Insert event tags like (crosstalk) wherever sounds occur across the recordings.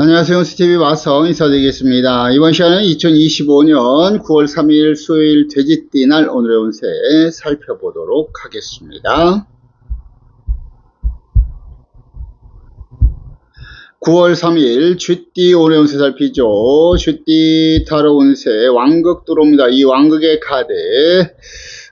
안녕하세요. 스티비 마성 인사드리겠습니다. 이번 시간은 2025년 9월 3일 수요일 돼지띠 날 오늘의 운세 살펴보도록 하겠습니다. 9월 3일 쥐띠 오늘의 운세 살피죠. 쥐띠 타로 운세 왕극 들어옵니다. 이 왕극의 카드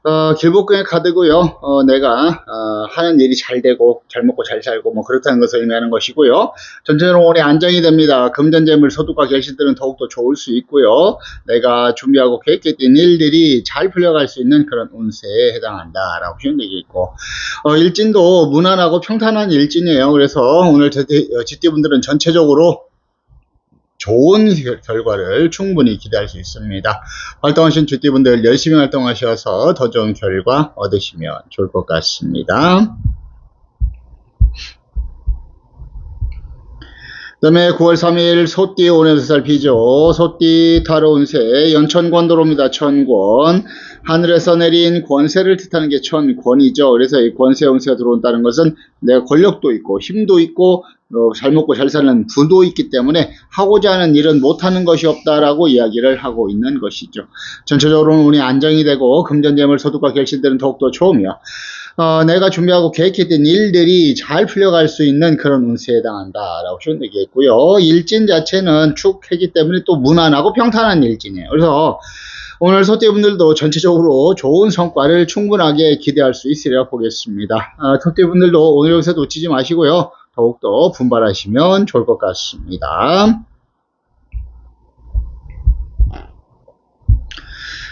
어, 길복근의 카드고요. 어, 내가 어, 하는 일이 잘 되고 잘 먹고 잘 살고 뭐 그렇다는 것을 의미하는 것이고요. 전체적으로 올해 안정이 됩니다. 금전재물 소득과 결실들은 더욱더 좋을 수 있고요. 내가 준비하고 계획했던 일들이 잘 풀려갈 수 있는 그런 운세에 해당한다라고 보시면 되겠고 어, 일진도 무난하고 평탄한 일진이에요. 그래서 오늘 지띠분들은 전체적으로 좋은 결과를 충분히 기대할 수 있습니다. 활동하신 주띠분들 열심히 활동하셔서 더 좋은 결과 얻으시면 좋을 것 같습니다. 그 다음에 9월 3일 소띠 오늘서 살피죠. 소띠 타로 운세 연천권 들어옵니다. 천권. 하늘에서 내린 권세를 뜻하는 게 천권이죠. 그래서 이 권세 운세가 들어온다는 것은 내가 권력도 있고 힘도 있고 어, 잘 먹고 잘 사는 부도 있기 때문에 하고자 하는 일은 못하는 것이 없다라고 이야기를 하고 있는 것이죠. 전체적으로는 운이 안정이 되고 금전재물 소득과 결실들은 더욱더 좋으며 어, 내가 준비하고 계획했던 일들이 잘 풀려갈 수 있는 그런 운세에 해당한다라고 보시면 되겠고요. 일진 자체는 축했기 때문에 또 무난하고 평탄한 일진이에요. 그래서 오늘 소띠분들도 전체적으로 좋은 성과를 충분하게 기대할 수 있으리라 보겠습니다. 아, 소띠분들도 오늘 요새 놓치지 마시고요. 더욱더 분발하시면 좋을 것 같습니다.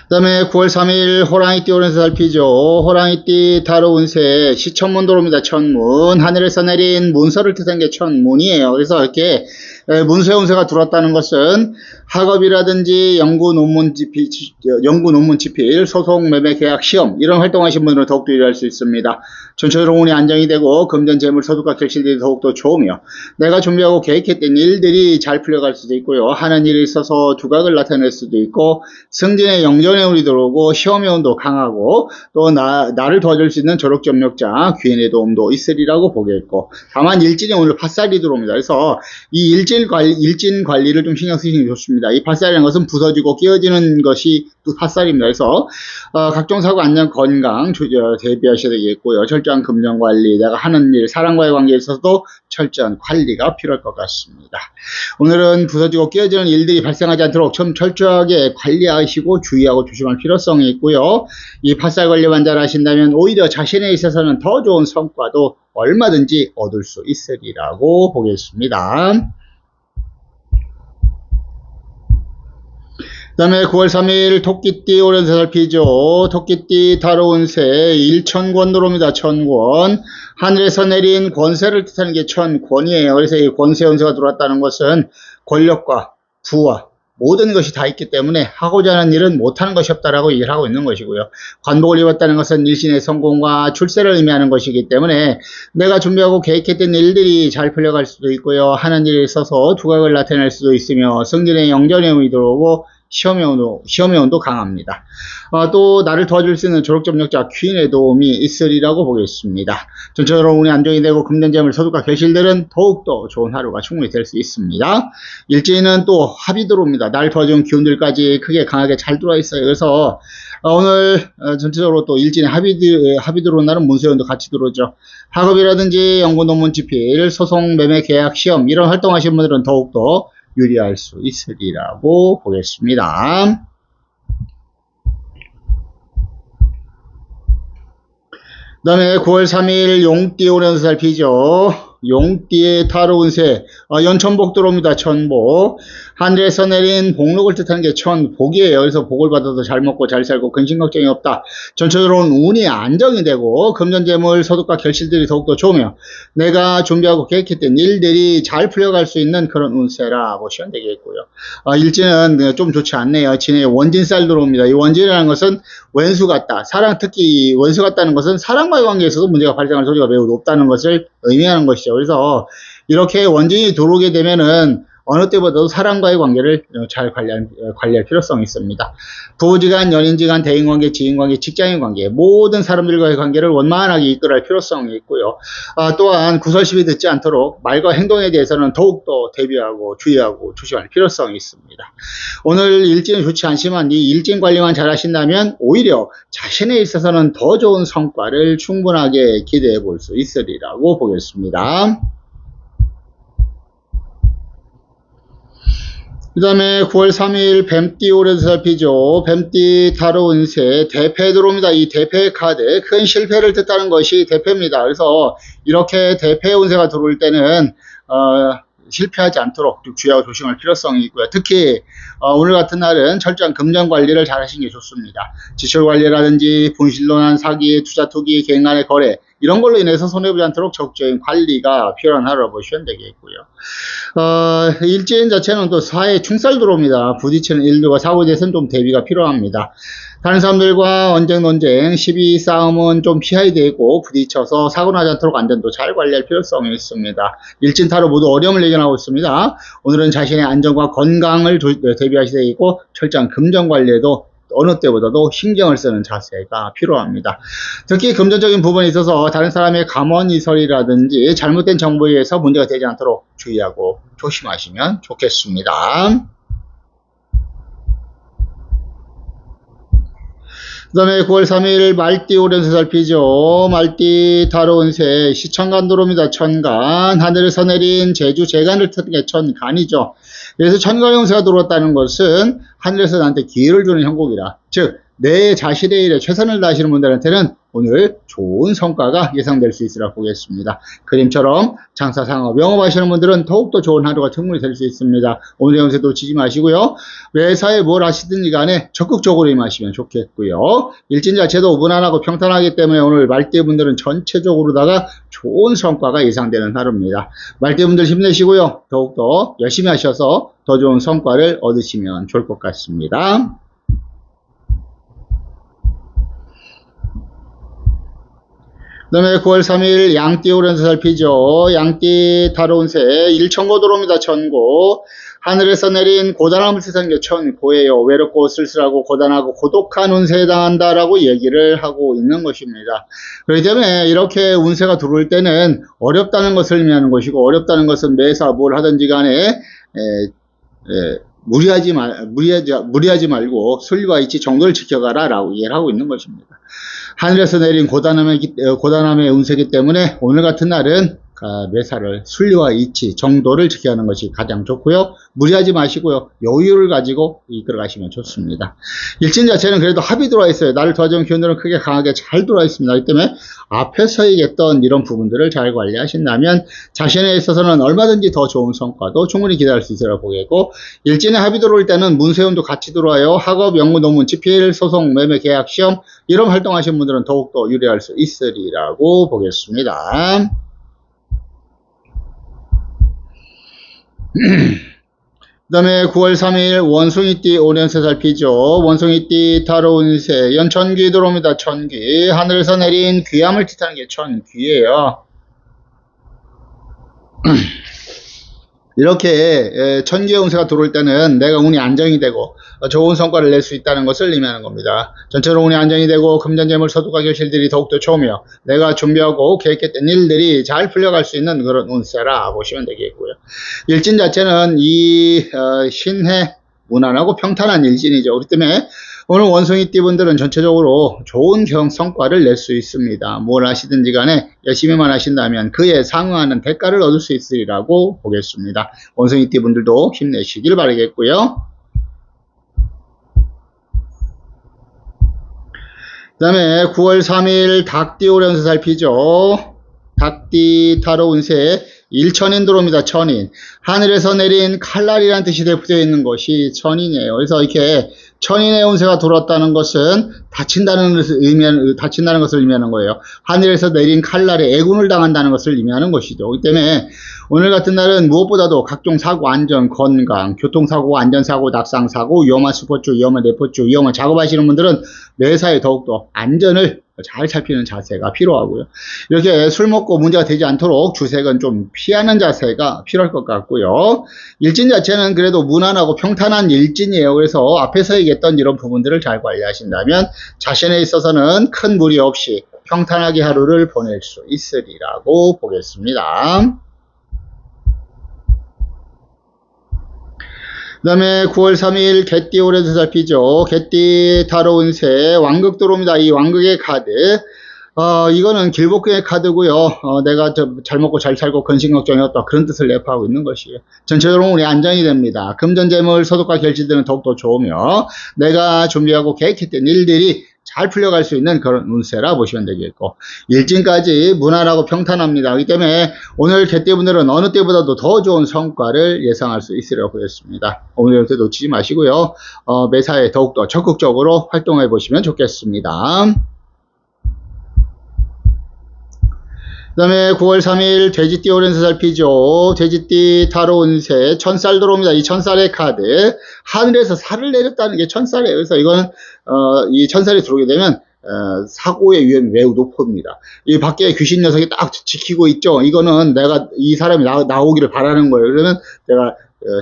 그 다음에 9월 3일 호랑이띠 오면서 살피죠. 호랑이띠 타로 운세 시천문 도로입니다. 천문. 하늘에서 내린 문서를 뜻한 게 천문이에요. 그래서 이렇게 문서의 운세가 들어왔다는 것은 학업이라든지 연구 논문 집필, 연구 논문 집필, 소송 매매 계약 시험 이런 활동하신 분들은 더욱더 일할 수 있습니다. 전체적으로 운이 안정이 되고 금전 재물 소득과 결실들이 더욱더 좋으며 내가 준비하고 계획했던 일들이 잘 풀려갈 수도 있고요. 하는 일에 있어서 두각을 나타낼 수도 있고 승진의 영전의 운이 들어오고 시험의 운도 강하고 또 나, 나를 도와줄 수 있는 졸업 점력자 귀인의 도움도 있으리라고 보겠고 다만 일진이 오늘 팥살이 들어옵니다. 그래서 이 일진 관리, 일진 관리를 좀 신경 쓰시는 게 좋습니다. 이 팥살이라는 것은 부서지고 끼어지는 것이 또 팥살입니다. 그래서 어, 각종 사고 안전 건강 어, 대비하셔야 되겠고요. 철저한 금전 관리, 내가 하는 일, 사람과의 관계에 있어서도 철저한 관리가 필요할 것 같습니다. 오늘은 부서지고 끼어지는 일들이 발생하지 않도록 좀 철저하게 관리하시고 주의하고 조심할 필요성이 있고요. 이 팥살 관리만 잘 하신다면 오히려 자신에 있어서는 더 좋은 성과도 얼마든지 얻을 수 있으리라고 보겠습니다. 그 다음에 9월 3일 토끼띠 오랜 살피죠. 토끼띠 다로운 새 일천권 들어옵니다. 천권. 하늘에서 내린 권세를 뜻하는 게 천권이에요. 그래서 이 권세 운세가 들어왔다는 것은 권력과 부와 모든 것이 다 있기 때문에 하고자 하는 일은 못하는 것이 없다라고 얘기를 하고 있는 것이고요. 관복을 입었다는 것은 일신의 성공과 출세를 의미하는 것이기 때문에 내가 준비하고 계획했던 일들이 잘 풀려갈 수도 있고요. 하는 일에 있어서 두각을 나타낼 수도 있으며 승진의 영전의 의미 들어오고 시험의 온도 강합니다. 어, 또 나를 도와줄 수 있는 졸업점력자 퀸의 도움이 있으리라고 보겠습니다. 전체적으로 운이 안정이 되고 금전재물 소득과 결실들은 더욱더 좋은 하루가 충분히 될 수 있습니다. 일진은 또 합이 들어옵니다. 나를 도와주는 기운들까지 크게 강하게 잘 들어와 있어요. 그래서 어, 오늘 어, 전체적으로 또 일진의 합이, 합이 들어온 날은 문세원도 같이 들어오죠. 학업이라든지 연구 논문 집필, 소송 매매 계약 시험 이런 활동하시는 분들은 더욱더 유리할 수 있으리라고 보겠습니다. 그 다음에 9월 3일 용띠 오는 살피죠. 용띠의 타로 운세 어, 연천복 들어옵니다. 천복 하늘에서 내린 복록을 뜻하는 게 천복이에요. 그래서 복을 받아도 잘 먹고 잘 살고 근심 걱정이 없다. 전체적으로는 운이 안정이 되고 금전재물 소득과 결실들이 더욱더 좋으며 내가 준비하고 계획했던 일들이 잘 풀려갈 수 있는 그런 운세라 보시면 되겠고요. 어, 일진은 좀 좋지 않네요. 진에 원진살 들어옵니다. 이 원진이라는 것은 원수 같다. 사랑 특히 원수 같다는 것은 사랑과의 관계에서도 문제가 발생할 소리가 매우 높다는 것을 의미하는 것이죠. 그래서 이렇게 원진이 들어오게 되면은 어느 때보다도 사람과의 관계를 어, 잘 관리할, 어, 관리할 필요성이 있습니다. 부부지간, 연인지간, 대인관계, 지인관계, 직장인관계 모든 사람들과의 관계를 원만하게 이끌어갈 필요성이 있고요. 아, 또한 구설심이 듣지 않도록 말과 행동에 대해서는 더욱더 대비하고 주의하고 조심할 필요성이 있습니다. 오늘 일진은 좋지 않지만 이 일진 관리만 잘 하신다면 오히려 자신에 있어서는 더 좋은 성과를 충분하게 기대해 볼 수 있으리라고 보겠습니다. 그 다음에 9월 3일 뱀띠 오래도 살피죠. 뱀띠 타로 운세 대패 들어옵니다. 이 대패 카드 큰 실패를 뜻하는 것이 대패입니다. 그래서 이렇게 대패 운세가 들어올 때는 어, 실패하지 않도록 주의하고 조심할 필요성이 있고요. 특히 어, 오늘 같은 날은 철저한 금전 관리를 잘 하시는 게 좋습니다. 지출 관리라든지 분실로 난 사기, 투자 투기, 개인 간의 거래 이런 걸로 인해서 손해보지 않도록 적극적인 관리가 필요한 하루라고 보시면 되겠고요. 어, 일진 자체는 또 사회 충살 들어옵니다. 부딪히는 일들과 사고에서는 좀 대비가 필요합니다. 다른 사람들과 언쟁 논쟁, 시비 싸움은 좀 피해야 되고 부딪혀서 사고 나지 않도록 안전도 잘 관리할 필요성이 있습니다. 일진타로 모두 어려움을 예견하고 있습니다. 오늘은 자신의 안전과 건강을 조- 네, 대비하셔야 되고 철저한 금전 관리에도 어느 때보다도 신경을 쓰는 자세가 필요합니다. 특히 금전적인 부분에 있어서 다른 사람의 감언이설이라든지 잘못된 정보에 의해서 문제가 되지 않도록 주의하고 조심하시면 좋겠습니다. 그 다음에 9월 3일 말띠 오련세 살피죠. 말띠 다로운세 시천간 도로입니다. 천간 하늘에서 내린 제주 재간을 뜻한 게 천간이죠. 그래서 천간 형세가 들어왔다는 것은 하늘에서 나한테 기회를 주는 형국이라 즉 내 자신의 일에 최선을 다하시는 분들한테는 오늘 좋은 성과가 예상될 수 있으라 보겠습니다. 그림처럼 장사, 상업, 영업하시는 분들은 더욱더 좋은 하루가 충분히 될 수 있습니다. 오늘 영세 놓치지 마시고요. 회사에 뭘 하시든지 간에 적극적으로 임하시면 좋겠고요. 일진 자체도 무난하고 평탄하기 때문에 오늘 말띠분들은 전체적으로다가 좋은 성과가 예상되는 하루입니다. 말띠분들 힘내시고요. 더욱더 열심히 하셔서 더 좋은 성과를 얻으시면 좋을 것 같습니다. 그 다음에 9월 3일 양띠 오른세 살피죠. 양띠 타로운세 일천고 도로입니다. 천고. 하늘에서 내린 고단함을 게 천고예요. 외롭고 쓸쓸하고 고단하고 고독한 운세에 해당한다라고 얘기를 하고 있는 것입니다. 그렇기 때문에 이렇게 운세가 들어올 때는 어렵다는 것을 의미하는 것이고 어렵다는 것은 매사 뭘 하든지 간에 에, 에, 무리하지 말, 무리하지, 무리하지 말고 순리와 이치 정도를 지켜가라 라고 이해를 하고 있는 것입니다. 하늘에서 내린 고단함의, 기- 어, 고단함의 운세기 때문에 오늘 같은 날은 아, 매사를 순리와 이치, 정도를 지켜야 하는 것이 가장 좋고요. 무리하지 마시고요. 여유를 가지고 이끌어 가시면 좋습니다. 일진 자체는 그래도 합이 들어와 있어요. 나를 도와주는 기운들은 크게 강하게 잘 들어와 있습니다. 이 때문에 앞에서 얘기했던 이런 부분들을 잘 관리하신다면 자신에 있어서는 얼마든지 더 좋은 성과도 충분히 기대할 수 있으라 보겠고 일진의 합이 들어올 때는 문세운도 같이 들어와요. 학업, 영문, 논문, 집필, 소송, 매매, 계약, 시험 이런 활동하시는 분들은 더욱더 유리할 수 있으리라고 보겠습니다. (clears throat) 그 다음에 9월 3일 원숭이띠 오련세 살피죠. 원숭이띠 타로 운세 연천귀 들어옵니다. 천귀 하늘에서 내린 귀함을 뜻하는 게 천귀예요. (clears throat) 이렇게 에, 천기의 운세가 들어올 때는 내가 운이 안정이 되고 어, 좋은 성과를 낼 수 있다는 것을 의미하는 겁니다. 전체로 운이 안정이 되고 금전재물 서두가 결실들이 더욱더 좋으며 내가 준비하고 계획했던 일들이 잘 풀려갈 수 있는 그런 운세라 보시면 되겠고요. 일진 자체는 이 어, 신해 무난하고 평탄한 일진이죠. 그렇기 때문에 오늘 원숭이 띠 분들은 전체적으로 좋은 경 성과를 낼 수 있습니다. 뭘 하시든지 간에 열심히만 하신다면 그에 상응하는 대가를 얻을 수 있으리라고 보겠습니다. 원숭이 띠 분들도 힘내시길 바라겠고요. 그 다음에 9월 3일 닭띠 오련세 살피죠. 닭띠 타로 운세 일천인 들어옵니다. 천인. 하늘에서 내린 칼날이라는 뜻이 대표되어 있는 것이 천인이에요. 그래서 이렇게 천인의 운세가 들어왔다는 것은 다친다는 것을 의미하는, 다친다는 것을 의미하는 거예요. 하늘에서 내린 칼날에 애군을 당한다는 것을 의미하는 것이죠. 그렇기 때문에 오늘 같은 날은 무엇보다도 각종 사고, 안전, 건강, 교통사고, 안전사고, 낙상사고, 위험한 스포츠, 위험한 레포츠, 위험한 작업하시는 분들은 매사에 더욱더 안전을 잘 살피는 자세가 필요하고요. 이렇게 술 먹고 문제가 되지 않도록 주색은 좀 피하는 자세가 필요할 것 같고요. 일진 자체는 그래도 무난하고 평탄한 일진이에요. 그래서 앞에서 얘기했던 이런 부분들을 잘 관리하신다면 자신에 있어서는 큰 무리 없이 평탄하게 하루를 보낼 수 있으리라고 보겠습니다. 그 다음에 9월 3일 개띠 올해도 살피죠. 개띠 타로 운세 왕극 들어옵니다. 이 왕극의 카드. 어, 이거는 길복의 카드고요. 어, 내가 저, 잘 먹고 잘 살고 근심 걱정이 없다. 그런 뜻을 내포하고 있는 것이에요. 전체적으로 우리 안정이 됩니다. 금전재물, 소득과 결실들은 더욱더 좋으며 내가 준비하고 계획했던 일들이 잘 풀려갈 수 있는 그런 운세라 보시면 되겠고 일진까지 무난하고 평탄합니다. 그렇기 때문에 오늘 개띠분들은 어느 때보다도 더 좋은 성과를 예상할 수 있으리라고 보겠습니다. 오늘 영상 놓치지 마시고요. 어, 매사에 더욱더 적극적으로 활동해 보시면 좋겠습니다. 그 다음에 9월 3일 돼지띠 오렌스 살피죠. 돼지띠 타로 운세 천살 들어옵니다. 이 천살의 카드 하늘에서 살을 내렸다는 게 천살이에요. 그래서 이거는 어, 이 천살이 들어오게 되면 어, 사고의 위험이 매우 높습니다. 이 밖에 귀신 녀석이 딱 지키고 있죠. 이거는 내가 이 사람이 나, 나오기를 바라는 거예요. 그러면 내가 어,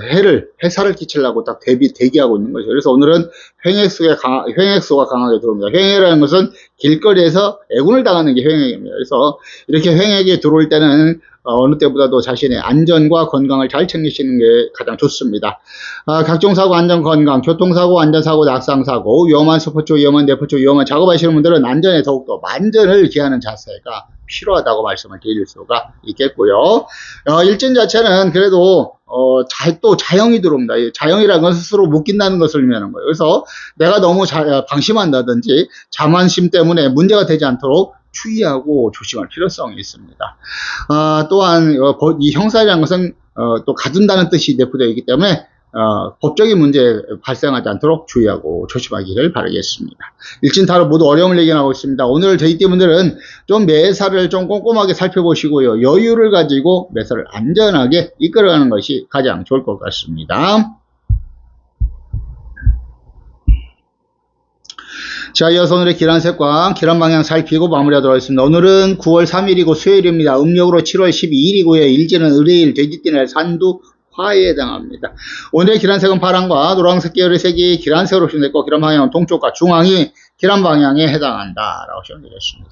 해를 해사를 끼치려고 딱 대비 대기하고 있는 거죠. 그래서 오늘은 횡액수가 강 횡액수가 강하게 들어옵니다. 횡액이라는 것은 길거리에서 애군을 당하는 게 횡액입니다. 그래서 이렇게 횡액이 들어올 때는 어, 느 때보다도 자신의 안전과 건강을 잘 챙기시는 게 가장 좋습니다. 아, 각종 사고, 안전, 건강, 교통사고, 안전사고, 낙상사고, 위험한 스포츠, 위험한 대포츠, 위험한 작업하시는 분들은 안전에 더욱더 만전을 기하는 자세가 필요하다고 말씀을 드릴 수가 있겠고요. 어, 일진 자체는 그래도 어, 자, 또 자영이 들어옵니다. 이 자영이라는 건 스스로 묶인다는 것을 의미하는 거예요. 그래서 내가 너무 자, 어, 방심한다든지 자만심 때문에 문제가 되지 않도록 추이하고 조심할 필요성이 있습니다. 아, 또한 어, 법- 이 형사라는 것은 어, 또 가둔다는 뜻이 내포되어 있기 때문에 어, 법적인 문제 발생하지 않도록 주의하고 조심하기를 바라겠습니다. 일진타로 모두 어려움을 예견하고 있습니다. 오늘 저희 팀분들은 좀 매사를 좀 꼼꼼하게 살펴보시고요. 여유를 가지고 매사를 안전하게 이끌어가는 것이 가장 좋을 것 같습니다. 자, 이어서 오늘의 기란 색과 기란 방향 살피고 마무리하도록 하겠습니다. 오늘은 9월 3일이고 수요일입니다. 음력으로 7월 12일이고요. 일제는 의뢰일, 돼지띠날, 산두, 화에 해당합니다. 오늘의 기란색은 파랑과 노란색 계열의 색이 기란색으로 되고 기란 방향은 동쪽과 중앙이 기란 방향에 해당한다 라고 보시면 되겠습니다.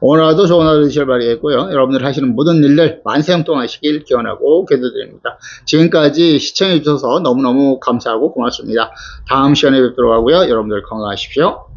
오늘 하루도 좋은 하루 되시길 바라겠고요. 여러분들 하시는 모든 일들 만세형통하시길 기원하고 기도드립니다. 지금까지 시청해 주셔서 너무너무 감사하고 고맙습니다. 다음 시간에 뵙도록 하고요. 여러분들 건강하십시오.